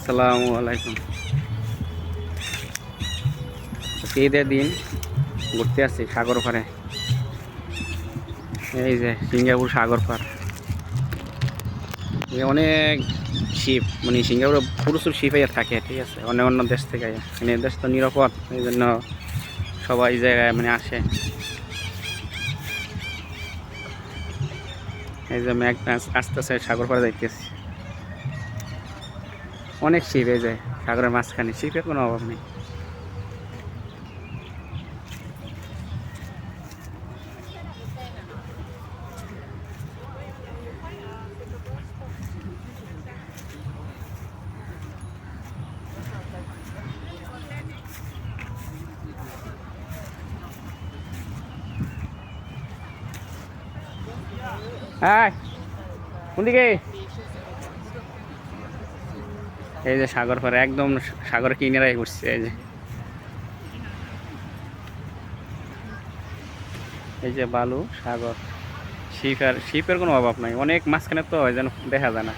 আসসালামু আলাইকুম। ঈদের দিন, ঘুরতে আসছি সাগর পাড়ে। এই যে সিঙ্গাপুর সাগর পাড়। অনেক শিপ মানে সিঙ্গাপুরে প্রচুর শিপ আইয়া থাকে, ঠিক আছে? অন্য অন্য দেশ থেকে। মানে দেশ তো নিরাপদ, এই জন্য সবাই জায়গায় মানে আসে। এই যে মেঘ আস্তে আস্তে সাগর পাড়ে যাইতেছি। অনেক শিপ এই যে সাগরের মাঝখানে শিপের কোনো অভাব নেই। হ্যাঁ কোন দিকে এই যে সাগর পাড়ে, একদম সাগর কিনারাই করছে এই যে। এই যে বালু, সাগর। শিপের শিপের কোনো অভাব নাই, অনেক মাঝখানে তো যেন দেখা যায় না।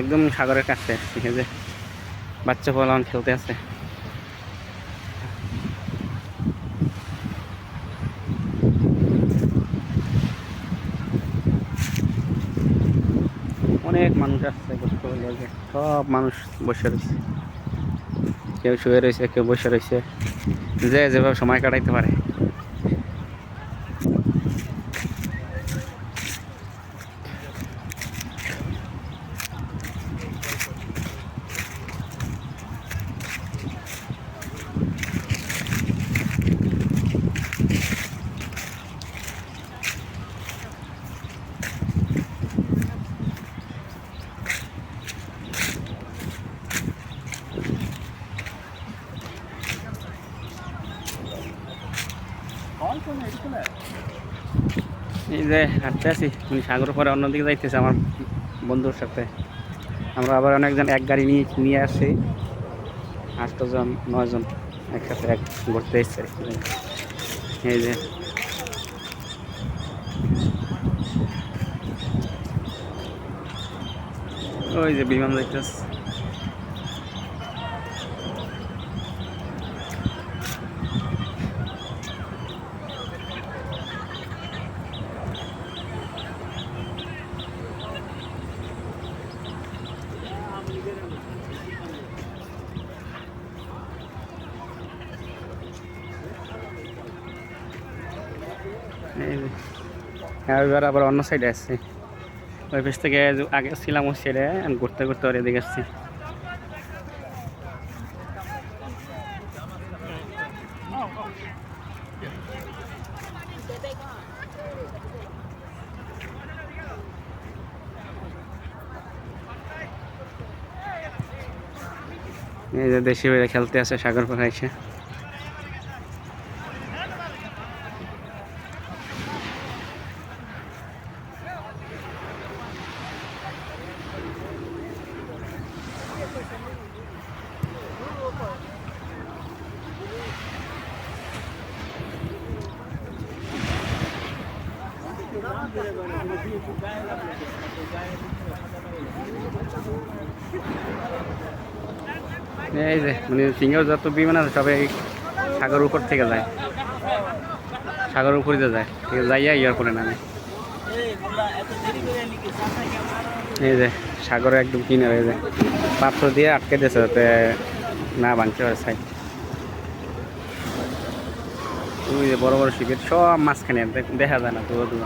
একদম সাগরের কাছে ঠিক আছে বাচ্চা পোলান খেলতে আছে অনেক মানুষ আসছে সব মানুষ বসে রয়েছে। কেউ শুয়ে রয়েছে, কেউ বসে রয়েছে। যে যেভাবে সময় কাটাইতে পারে। এই যে হাঁটতে আছি মানে সাগর পরে অন্যদিকে যাইতেছে আমার বন্ধুর সাথে। আমরা আবার অনেকজন এক গাড়ি নিয়ে নিয়ে আসছি। আটজন, নয়জন একসাথে এক ঘুরতে এসছে। এই যে। ওই যে বিমান যাইতেছে। এবার আবার অন্য সাইডে আসছি। ওই পেছ থেকে আগে ছিলাম ওই সাইডে ঘুরতে ঘুরতে ওর এদিকে আসছি। এই যে দেশি বাইরে খেলতে আসে, সাগর পাড়া এসে এই যে মানে সিঙ্গার যত বিমান আছে সবাই সাগর উপর থেকে যায়। সাগর উপরে যায়। যাইয়া ইয়ার করে নামে। এই যে, সাগরে একদম কিনারে, এই যে পাথর দিয়ে আটকে দিয়েছে যাতে না ভাঙতে পারে সাই ওই যে বড় বড় শিপের সব মাঝখানে দেখা যায় না, দূর দূর।